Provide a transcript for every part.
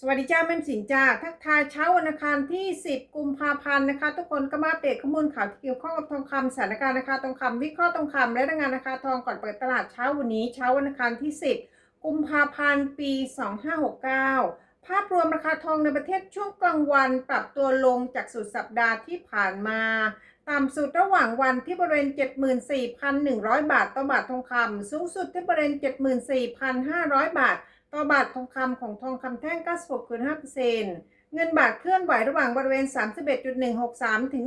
สวัสดีจ้าแม่มสินจ้าทักทายเช้าวันอังคารที่ 10 กุมภาพันธ์นะคะ ทุกคนก็มาอัปเดตข้อมูลข่าวที่เกี่ยวข้องกับทองคำสถานการณ์ราคาทองคำวิเคราะห์ทองคำและรายงานราคาทองก่อนเปิดตลาดเช้าวันนี้เช้าวันอังคารที่ 10 กุมภาพันธ์ปี 2569 ภาพรวมราคาทองในประเทศช่วงกลางวันปรับตัวลงจากสุดสัปดาห์ที่ผ่านมาต่ำสุดระหว่างวันที่บริเวณ 74,100 บาทต่อบาททองคำสูงสุดที่บริเวณ 74,500 บาท ต่อบาททองคำของทองคำแท่ง 96.5%เงินบาทเคลื่อนไหวระหว่างบริเวณ 31.163 ถึง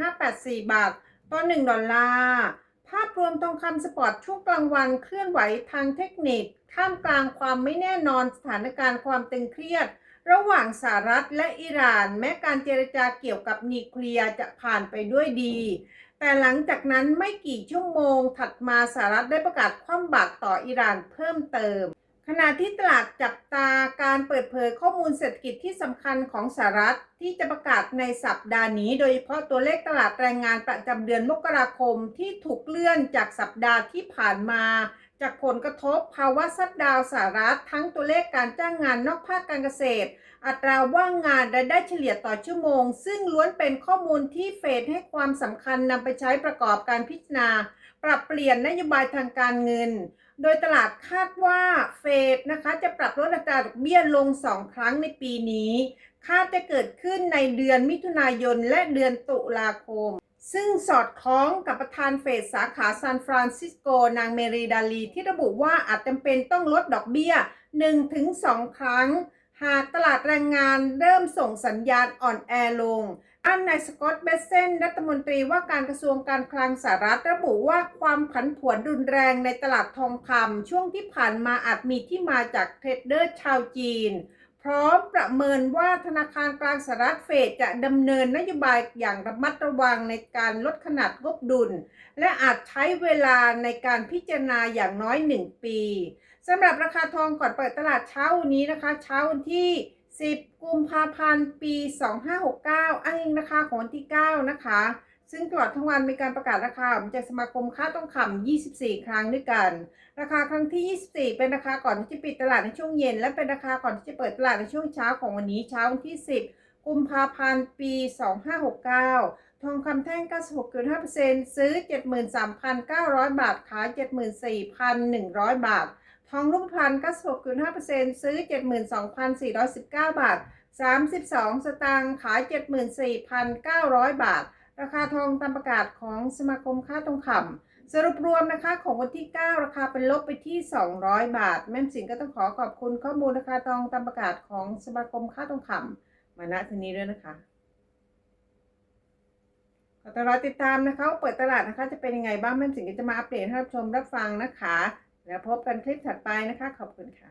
31.584 บาท ต่อ 1 ดอลลาร์ ภาพรวมทองคำสปอร์ตช่วงกลางวันเคลื่อนไหวทางเทคนิค ท่ามกลางความไม่แน่นอนสถานการณ์ความตึงเครียด ระหว่างสหรัฐและอิหร่าน แม้การเจรจาเกี่ยวกับนิวเคลียร์จะผ่านไปด้วยดีแต่หลังจากนั้นไม่กี่ชั่วโมงถัดมาสหรัฐได้ประกาศคว่ำบาตรต่ออิหร่านเพิ่มเติม ขณะที่ตลาดจับตาการเปิดเผยข้อมูลเศรษฐกิจที่สำคัญของสหรัฐที่จะประกาศในสัปดาห์นี้ โดยเฉพาะตัวเลขตลาดแรงงานประจำเดือนมกราคมที่ถูกเลื่อนจากสัปดาห์ที่ผ่านมา จากผลกระทบภาวะซัดดาวสหรัฐทั้งตัวเลขการจ้างงานนอกภาคการเกษตร อัตราว่างงานรายได้เฉลี่ยต่อชั่วโมง ซึ่งล้วนเป็นข้อมูลที่เฟดให้ความสำคัญนำไปใช้ประกอบการพิจารณา ปรับเปลี่ยนนโยบายทางการเงิน โดยตลาดคาดว่าเฟดนะคะจะปรับลดอัตราดอกเบี้ยลง 2 ครั้งในปีนี้ คาดจะเกิดขึ้นในเดือนมิถุนายนและเดือนตุลาคม ซึ่งสอดคล้องกับประธานเฟดสาขาซานฟรานซิสโกนางเมรีดาลีที่ระบุว่าอาจจำเป็นต้องลดดอกเบี้ย 1-2 ครั้ง หากตลาดแรงงานเริ่มส่งสัญญาณอ่อนแอลง อันนายสกอตเบสเซนรัฐมนตรีว่าการกระทรวงการคลังสหรัฐระบุว่าความผันผวนรุนแรงในตลาดทองคำช่วงที่ผ่านมาอาจมีที่มาจากเทรดเดอร์ชาวจีน พร้อมประเมินว่าธนาคารกลางสหรัฐเฟดจะดำเนินนโยบายอย่างระมัดระวังในการลดขนาดงบดุล และอาจใช้เวลาในการพิจารณาอย่างน้อย 1 ปีสำหรับราคาทองก่อนเปิดตลาดเช้าวันนี้นะคะ เช้าวันที่ 10 กุมภาพันธ์ ปี 2569 อ้างอิงราคาของวันที่ 9 นะคะ ซึ่งตลอดทั้งวันมีการประกาศราคาจากสมาคมค้าต้องคำ 24 ครั้งด้วยกัน ราคาครั้งที่ 24 เป็นราคาก่อนที่จะปิดตลาดในช่วงเย็น และเป็นราคาก่อนที่จะเปิดตลาดในช่วงเช้าของวันนี้เช้าวันที่ 10 กุมภาพันธ์ ปี 2569 ทองคำแท่ง 96.5%ซื้อ 73,900 บาท ขาย 74,100 บาท ทองรูปพรรณ96.5%ซื้อ 72,419 บาท 32 สตางค์ ขาย 74,900 บาท ราคาทองตามประกาศของสมาคมค้าทองคำสรุปรวมนะคะของวันที่ 9 ราคาเป็นลบไปที่ 200 บาท แม่สิงก็ต้องขอขอบคุณข้อมูลราคาทองตามประกาศของสมาคมค้าทองคำมาณทีนี้ด้วยนะคะขอต้อนรับติดตามนะคะเปิดตลาดนะคะ จะเป็นยังไงบ้างแม่สิงก็จะมาอัปเดตให้รับชมรับฟังนะคะ แล้วพบกันคลิปถัดไปนะคะ ขอบคุณค่ะ